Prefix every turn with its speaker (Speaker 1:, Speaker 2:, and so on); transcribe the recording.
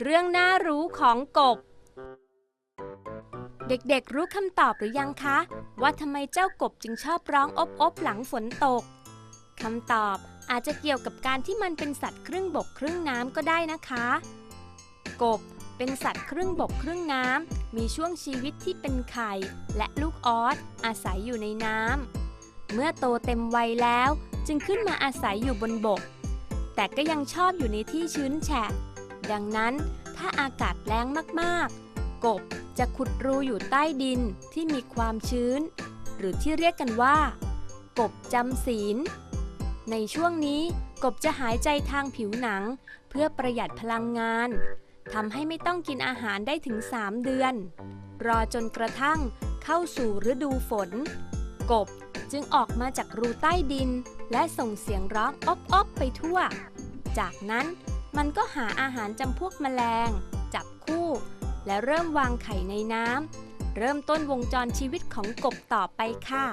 Speaker 1: เรื่องน่ารู้ของกบ เด็กๆรู้คำตอบหรือยังคะ ว่าทำไมเจ้ากบจึงชอบร้องอบอบหลังฝนตกคำตอบอาจจะเกี่ยวกับการที่มันเป็นสัตว์ครึ่งบกครึ่งน้ำก็ได้นะคะ กบเป็นสัตว์ครึ่งบกครึ่งน้ำมีช่วงชีวิตที่เป็นไข่ และลูกออสอาศัยอยู่ในน้ำเมื่อโตเต็มวัยแล้วจึงขึ้นมาอาศัยอยู่บนบก แต่ก็ยังชอบอยู่ในที่ชื้นแฉะ ดังนั้น ถ้าอากาศแล้งมากๆ กบจะขุดรูอยู่ใต้ดินที่มีความชื้น หรือที่เรียกกันว่า กบจำศีล ในช่วงนี้กบจะหายใจทางผิวหนัง เพื่อประหยัดพลังงานทำให้ไม่ต้องกินอาหารได้ถึง 3 เดือน รอจนกระทั่งเข้าสู่ฤดูฝน กบจึงออกมาจากรูใต้ดิน และส่งเสียงร้องอ๊อบอ๊อบไปทั่ว จากนั้น มันก็หาอาหารจำพวกแมลง จับคู่ และเริ่มวางไข่ในน้ำ เริ่มต้นวงจรชีวิตของกบต่อไปค่ะ